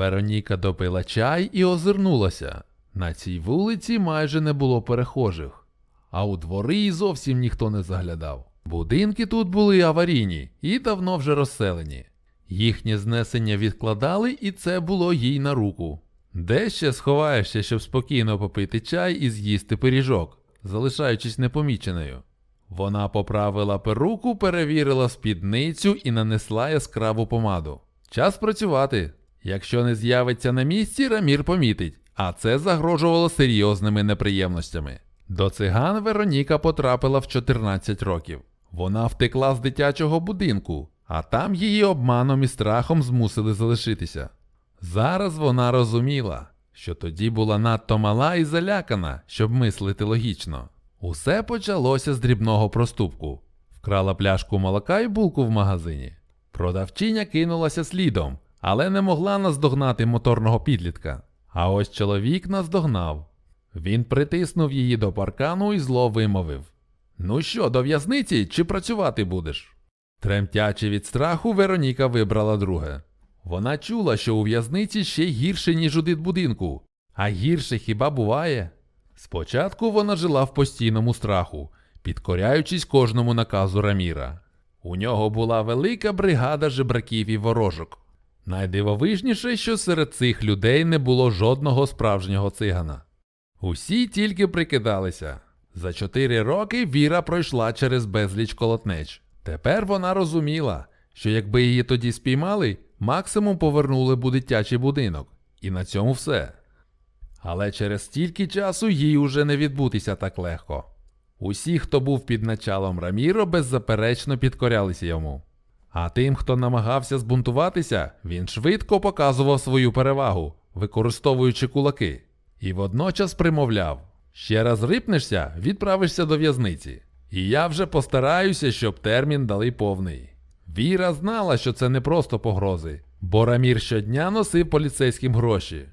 Вероніка допила чай і озирнулася. На цій вулиці майже не було перехожих, а у двори і зовсім ніхто не заглядав. Будинки тут були аварійні і давно вже розселені. Їхнє знесення відкладали, і це було їй на руку. Де ще сховаєшся, щоб спокійно попити чай і з'їсти пиріжок, залишаючись непоміченою. Вона поправила перуку, перевірила спідницю і нанесла яскраву помаду. Час працювати. Якщо не з'явиться на місці, Рамір помітить, а це загрожувало серйозними неприємностями. До циган Вероніка потрапила в 14 років. Вона втекла з дитячого будинку, а там її обманом і страхом змусили залишитися. Зараз вона розуміла, що тоді була надто мала і залякана, щоб мислити логічно. Усе почалося з дрібного проступку. Вкрала пляшку молока і булку в магазині. Продавчиня кинулася слідом, але не могла наздогнати моторного підлітка. А ось чоловік наздогнав. Він притиснув її до паркану і зло вимовив: Ну що, до в'язниці чи працювати будеш? Тремтячи від страху, Вероніка вибрала друге. Вона чула, що у в'язниці ще гірше, ніж у дитбудинку. А гірше хіба буває? Спочатку вона жила в постійному страху, підкоряючись кожному наказу Раміра. У нього була велика бригада жебраків і ворожок. Найдивовижніше, що серед цих людей не було жодного справжнього цигана. Усі тільки прикидалися. За чотири роки Віра пройшла через безліч колотнеч. Тепер вона розуміла, що якби її тоді спіймали, максимум повернули б у дитячий будинок. І на цьому все. Але через стільки часу їй уже не відбутися так легко. Усі, хто був під началом Раміро, беззаперечно підкорялися йому. А тим, хто намагався збунтуватися, він швидко показував свою перевагу, використовуючи кулаки, і водночас примовляв: ще раз рипнешся, відправишся до в'язниці. І я вже постараюся, щоб термін дали повний. Віра знала, що це не просто погрози, бо Рамір щодня носив поліцейським гроші,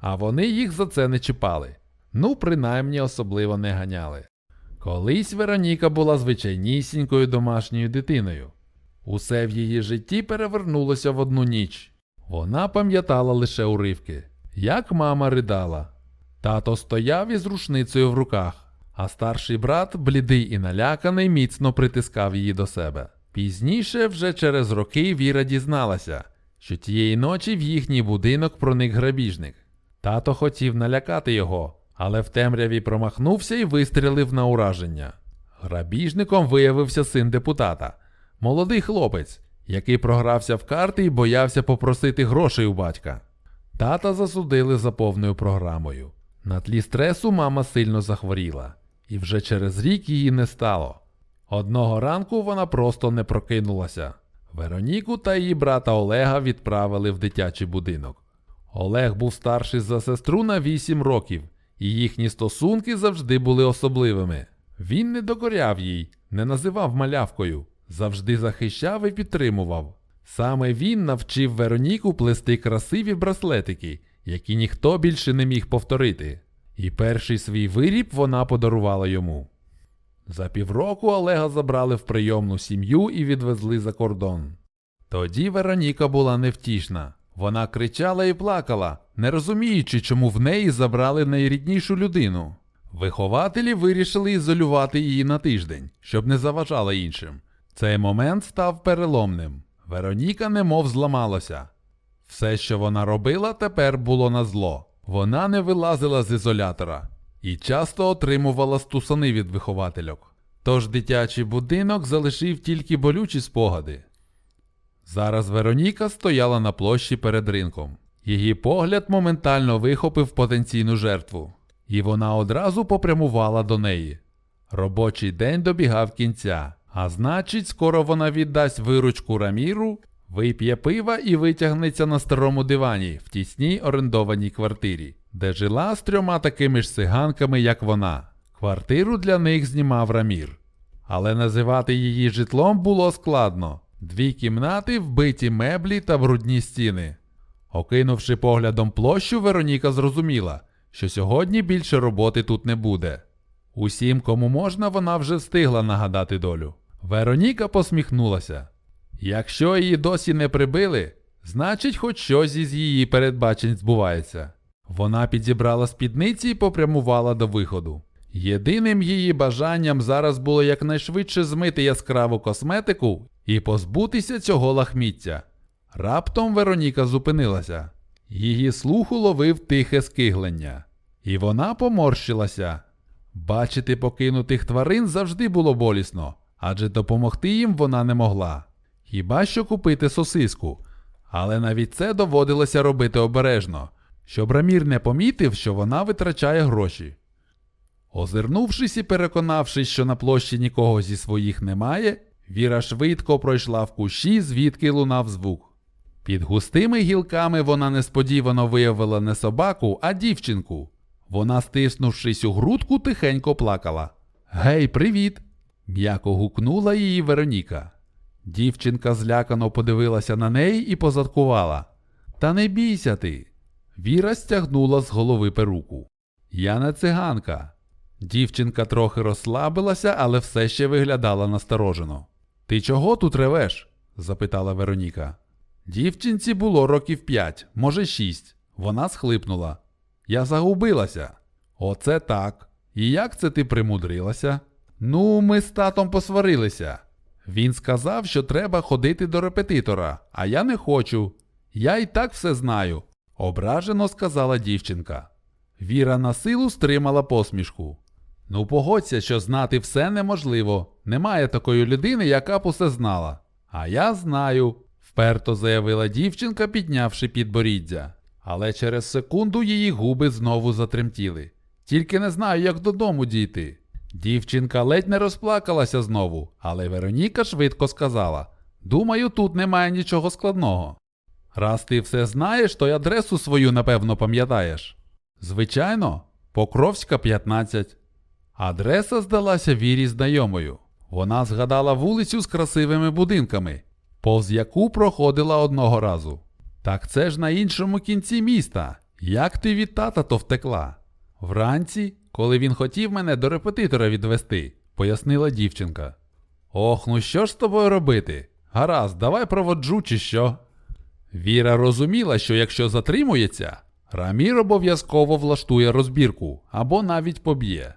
а вони їх за це не чіпали. Ну, принаймні особливо не ганяли. Колись Вероніка була звичайнісінькою домашньою дитиною. Усе в її житті перевернулося в одну ніч. Вона пам'ятала лише уривки, як мама ридала. Тато стояв із рушницею в руках, а старший брат, блідий і наляканий, міцно притискав її до себе. Пізніше, вже через роки, Віра дізналася, що тієї ночі в їхній будинок проник грабіжник. Тато хотів налякати його, але в темряві промахнувся і вистрілив на ураження. Грабіжником виявився син депутата, молодий хлопець, який програвся в карти і боявся попросити грошей у батька. Тата засудили за повною програмою. На тлі стресу мама сильно захворіла, і вже через рік її не стало. Одного ранку вона просто не прокинулася. Вероніку та її брата Олега відправили в дитячий будинок. Олег був старший за сестру на 8 років, і їхні стосунки завжди були особливими. Він не докоряв їй, не називав малявкою, завжди захищав і підтримував. Саме він навчив Вероніку плести красиві браслетики, які ніхто більше не міг повторити. І перший свій виріб вона подарувала йому. За півроку Олега забрали в прийомну сім'ю і відвезли за кордон. Тоді Вероніка була невтішна. Вона кричала і плакала, не розуміючи, чому в неї забрали найріднішу людину. Вихователі вирішили ізолювати її на тиждень, щоб не заважала іншим. Цей момент став переломним. Вероніка немов зламалася. Все, що вона робила, тепер було на зло. Вона не вилазила з ізолятора і часто отримувала стусани від виховательок. Тож дитячий будинок залишив тільки болючі спогади. Зараз Вероніка стояла на площі перед ринком. Її погляд моментально вихопив потенційну жертву, і вона одразу попрямувала до неї. Робочий день добігав кінця, а значить, скоро вона віддасть виручку Раміру, вип'є пива і витягнеться на старому дивані в тісній орендованій квартирі, де жила з трьома такими ж циганками, як вона. Квартиру для них знімав Рамір. Але називати її житлом було складно. Дві кімнати, вбиті меблі та брудні стіни. Окинувши поглядом площу, Вероніка зрозуміла, що сьогодні більше роботи тут не буде. Усім, кому можна, вона вже встигла нагадати долю. Вероніка посміхнулася. Якщо її досі не прибили, Значить, хоч щось із її передбачень збувається. Вона підібрала спідниці і попрямувала до виходу. Єдиним її бажанням зараз було якнайшвидше змити яскраву косметику і позбутися цього лахміття. Раптом Вероніка зупинилася. Її слух уловив тихе скиглення, і вона поморщилася. Бачити покинутих тварин завжди було болісно, адже допомогти їм вона не могла. Хіба що купити сосиску. Але навіть це доводилося робити обережно, щоб Рамір не помітив, що вона витрачає гроші. Озирнувшись і переконавшись, що на площі нікого зі своїх немає, Віра швидко пройшла в кущі, звідки лунав звук. Під густими гілками вона несподівано виявила не собаку, а дівчинку. Вона, стиснувшись у грудку, тихенько плакала. Гей, привіт! М'яко гукнула її Вероніка. Дівчинка злякано подивилася на неї і позадкувала. Та не бійся ти. Віра стягнула з голови перуку. Я не циганка. Дівчинка трохи розслабилася, але все ще виглядала насторожено. Ти чого тут ревеш? запитала Вероніка. Дівчинці було років п'ять, може шість. Вона схлипнула. Я загубилася. Оце так. І як це ти примудрилася? Ну, ми з татом посварилися. Він сказав, що треба ходити до репетитора, а я не хочу. Я і так все знаю, ображено сказала дівчинка. Віра на силу стримала посмішку. Ну, погодься, що знати все неможливо. Немає такої людини, яка б усе знала. А я знаю, вперто заявила дівчинка, піднявши підборіддя. Але через секунду її губи знову затремтіли. Тільки не знаю, як додому дійти. Дівчинка ледь не розплакалася знову, але Вероніка швидко сказала: Думаю, тут немає нічого складного. Раз ти все знаєш, то й адресу свою, напевно, пам'ятаєш. Звичайно, Покровська 15. Адреса здалася вірі знайомою. Вона згадала вулицю з красивими будинками, повз яку проходила одного разу. Так це ж на іншому кінці міста. Як ти від тата то втекла? Вранці, коли він хотів мене до репетитора відвести, пояснила дівчинка. Ох, ну що ж з тобою робити? Гаразд, давай проводжу, чи що. Віра розуміла, що якщо затримується, Рамір обов'язково влаштує розбірку або навіть поб'є.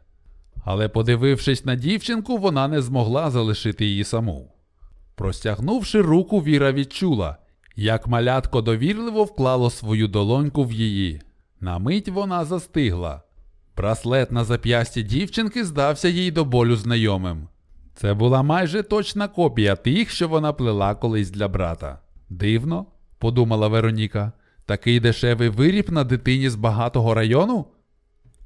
Але, подивившись на дівчинку, вона не змогла залишити її саму. Простягнувши руку, Віра відчула, як малятко довірливо вклало свою долоньку в її. На мить вона застигла. Браслет на зап'ясті дівчинки здався їй до болю знайомим. Це була майже точна копія тих, що вона плела колись для брата. Дивно, подумала Вероніка, такий дешевий виріб на дитині з багатого району?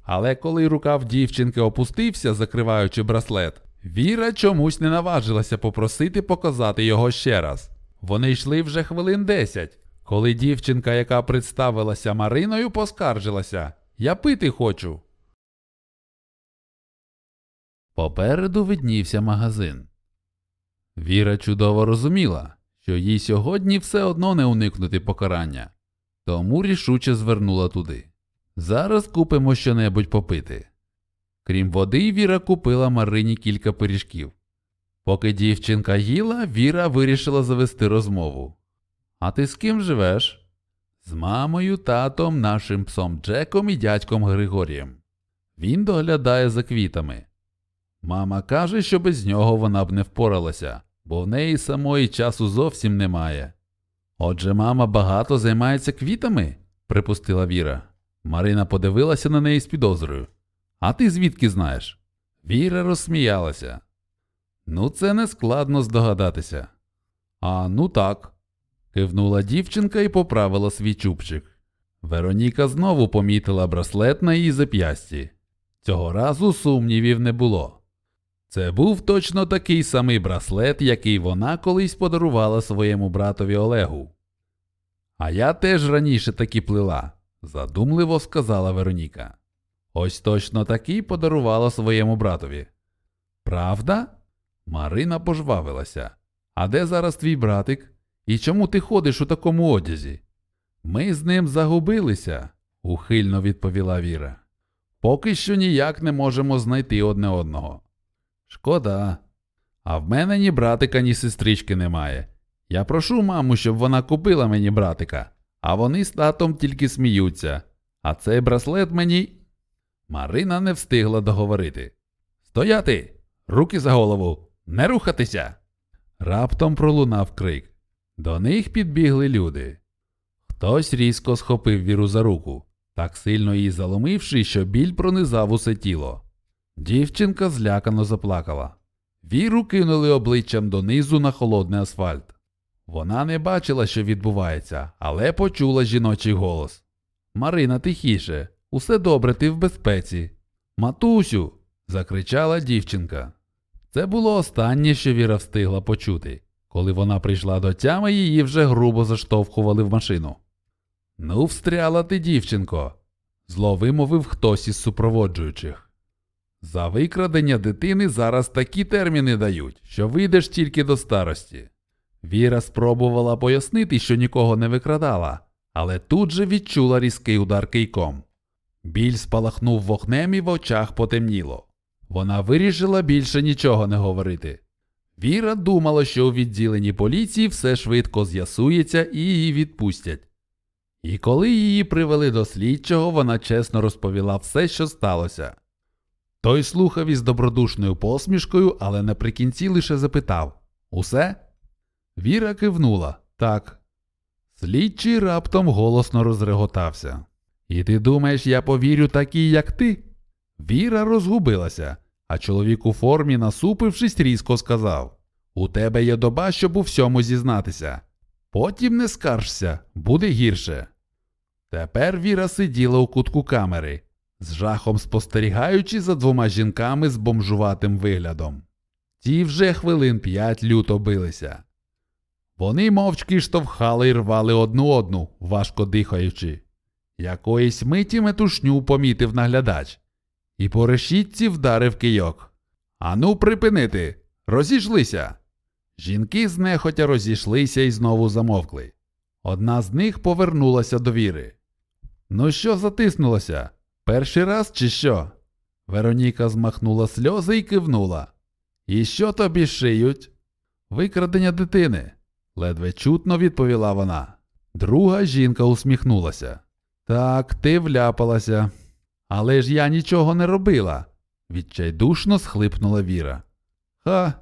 Але коли рукав дівчинки опустився, закриваючи браслет, Віра чомусь не наважилася попросити показати його ще раз. Вони йшли вже хвилин десять, коли дівчинка, яка представилася Мариною, поскаржилася Я пити хочу. Попереду виднівся магазин. Віра чудово розуміла, що їй сьогодні все одно не уникнути покарання, тому рішуче звернула туди. Зараз купимо щонебудь попити. Крім води, Віра купила Марині кілька пиріжків. Поки дівчинка їла, Віра вирішила завести розмову. А ти з ким живеш? З мамою, татом, нашим псом Джеком і дядьком Григорієм. Він доглядає за квітами. Мама каже, що без нього вона б не впоралася, бо в неї самої часу зовсім немає. Отже, мама багато займається квітами? припустила Віра. Марина подивилася на неї з підозрою. А ти звідки знаєш? Віра розсміялася. Ну, це не складно здогадатися. А ну так. кивнула дівчинка і поправила свій чубчик. Вероніка знову помітила браслет на її зап'ясті. Цього разу сумнівів не було. Це був точно такий самий браслет, який вона колись подарувала своєму братові Олегу. А я теж раніше такі плела, задумливо сказала Вероніка. Ось точно такий подарувала своєму братові. Правда? Марина пожвавилася. А де зараз твій братик? І чому ти ходиш у такому одязі? Ми з ним загубилися, ухильно відповіла Віра. Поки що ніяк не можемо знайти одне одного. Шкода. А в мене ні братика, ні сестрички немає. Я прошу маму, щоб вона купила мені братика, а вони з татом тільки сміються. А цей браслет мені. Марина не встигла договорити. Стояти! Руки за голову! Не рухатися! Раптом пролунав крик. До них підбігли люди. Хтось різко схопив віру за руку, так сильно її заломивши, що біль пронизав усе тіло. Дівчинка злякано заплакала. Віру кинули обличчям донизу на холодний асфальт. Вона не бачила, що відбувається, але почула жіночий голос. Марина, тихіше, усе добре, ти в безпеці. Матусю. закричала дівчинка. Це було останнє, що Віра встигла почути. Коли вона прийшла до тями, її вже грубо заштовхували в машину. Ну, встряла ти, дівчинко, зло вимовив хтось із супроводжуючих. За викрадення дитини зараз такі терміни дають, що вийдеш тільки до старості. Віра спробувала пояснити, що нікого не викрадала, але тут же відчула різкий удар кийком. Біль спалахнув вогнем і в очах потемніло. Вона вирішила більше нічого не говорити. Віра думала, що у відділенні поліції все швидко з'ясується і її відпустять. І коли її привели до слідчого, вона чесно розповіла все, що сталося. Той слухав із добродушною посмішкою, але наприкінці лише запитав Усе? Віра кивнула так. Слідчий раптом голосно розреготався. І ти думаєш, я повірю такій, як ти? Віра розгубилася, а чоловік у формі, насупившись, різко сказав У тебе є доба, щоб у всьому зізнатися. Потім не скаржся, буде гірше. Тепер Віра сиділа у кутку камери, з жахом спостерігаючи за двома жінками з бомжуватим виглядом. Ті вже хвилин п'ять люто билися. Вони мовчки штовхали й рвали одну одну, важко дихаючи. Якоїсь миті метушню помітив наглядач, і по решітці вдарив кийок. Ану, припинити! Розійшлися. Жінки знехотя розійшлися і знову замовкли. Одна з них повернулася до віри. Ну що затиснулося? Перший раз чи що? Вероніка змахнула сльози і кивнула. І що тобі шиють? Викрадення дитини, ледве чутно відповіла вона. Друга жінка усміхнулася. Так, ти вляпалася. Але ж я нічого не робила, відчайдушно схлипнула Віра. Ха,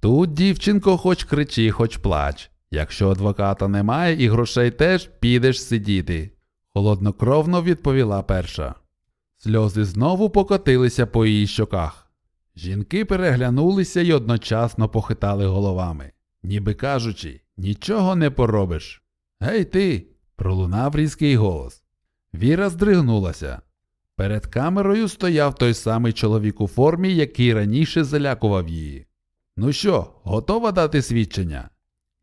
тут, дівчинко, хоч кричи, хоч плач. Якщо адвоката немає і грошей теж підеш сидіти, холоднокровно відповіла перша. Сльози знову покотилися по її щоках. Жінки переглянулися й одночасно похитали головами, ніби кажучи, нічого не поробиш. Гей ти. пролунав різкий голос. Віра здригнулася. Перед камерою стояв той самий чоловік у формі, який раніше залякував її. Ну що, готова дати свідчення?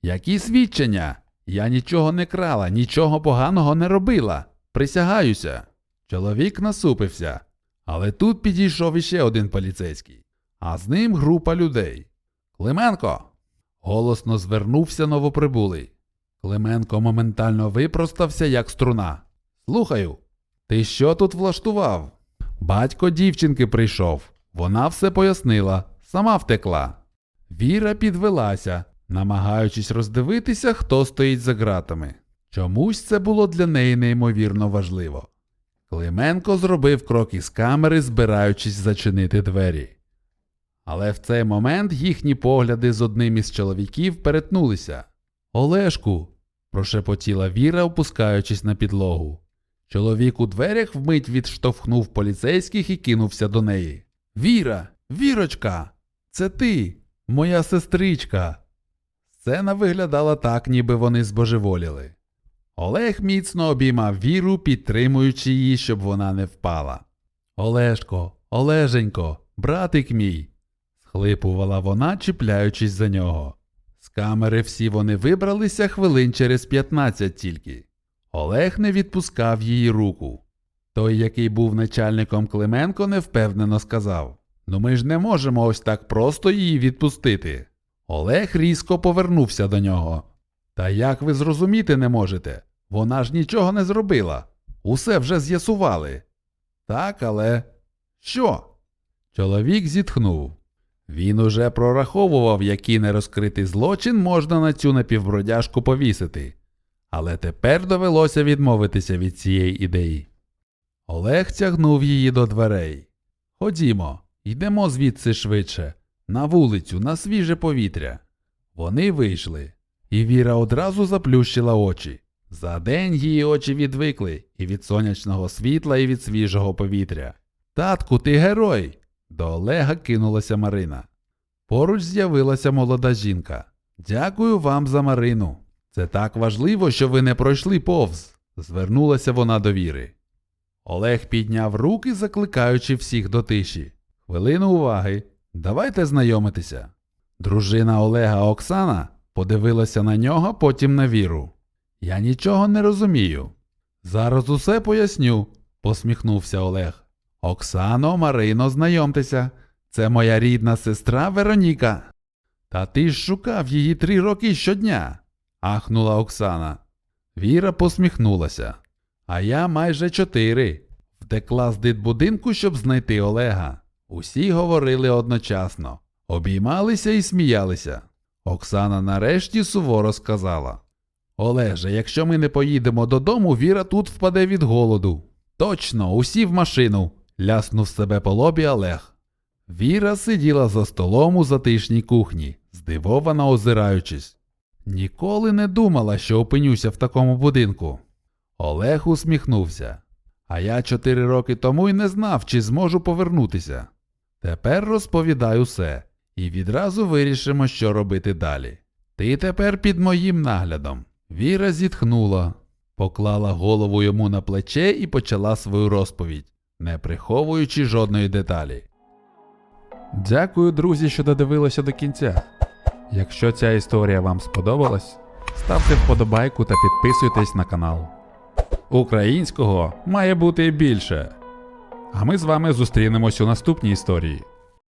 Які свідчення? Я нічого не крала, нічого поганого не робила. Присягаюся. Чоловік насупився, але тут підійшов іще один поліцейський, а з ним група людей. Клименко. голосно звернувся новоприбулий. Клименко моментально випростався, як струна. Слухаю, ти що тут влаштував? Батько дівчинки прийшов. Вона все пояснила, сама втекла. Віра підвелася, намагаючись роздивитися, хто стоїть за ґратами. Чомусь це було для неї неймовірно важливо. Клименко зробив крок із камери, збираючись зачинити двері. Але в цей момент їхні погляди з одним із чоловіків перетнулися. Олешку. прошепотіла Віра, опускаючись на підлогу. Чоловік у дверях вмить відштовхнув поліцейських і кинувся до неї. Віра, вірочка, це ти, моя сестричка. Сцена виглядала так, ніби вони збожеволіли. Олег міцно обіймав віру, підтримуючи її, щоб вона не впала. Олешко, Олеженько, братик мій. схлипувала вона, чіпляючись за нього. З камери всі вони вибралися хвилин через 15 тільки. Олег не відпускав її руку. Той, який був начальником Клименко, невпевнено сказав: Ну ми ж не можемо ось так просто її відпустити. Олег різко повернувся до нього. Та як ви зрозуміти не можете? Вона ж нічого не зробила. Усе вже з'ясували. Так, але. Що? Чоловік зітхнув. Він уже прораховував, який нерозкритий злочин можна на цю напівбродяжку повісити. Але тепер довелося відмовитися від цієї ідеї. Олег тягнув її до дверей. Ходімо, йдемо звідси швидше, на вулицю, на свіже повітря. Вони вийшли, і Віра одразу заплющила очі. За день її очі відвикли і від сонячного світла, і від свіжого повітря. Татку, ти герой. До Олега кинулася Марина. Поруч з'явилася молода жінка. Дякую вам за Марину. Це так важливо, що ви не пройшли повз. Звернулася вона до Віри. Олег підняв руки, закликаючи всіх до тиші. Хвилину уваги. Давайте знайомитися. Дружина Олега Оксана подивилася на нього, потім на віру. Я нічого не розумію. Зараз усе поясню, посміхнувся Олег. Оксано, Марино, знайомтеся. Це моя рідна сестра Вероніка. Та ти ж шукав її три роки щодня. ахнула Оксана. Віра посміхнулася. А я майже чотири. Втекла з дитбудинку, щоб знайти Олега. Усі говорили одночасно, обіймалися і сміялися. Оксана нарешті суворо сказала: Олеже, якщо ми не поїдемо додому, Віра тут впаде від голоду. Точно, усі в машину. ляснув себе по лобі Олег. Віра сиділа за столом у затишній кухні, здивовано озираючись. Ніколи не думала, що опинюся в такому будинку. Олег усміхнувся. А я чотири роки тому й не знав, чи зможу повернутися. Тепер розповідай усе, і відразу вирішимо, що робити далі. Ти тепер під моїм наглядом. Віра зітхнула, поклала голову йому на плече і почала свою розповідь, не приховуючи жодної деталі. Дякую, друзі, що додивилися до кінця. Якщо ця історія вам сподобалась, ставте вподобайку та підписуйтесь на канал. Українського має бути більше. А ми з вами зустрінемось у наступній історії.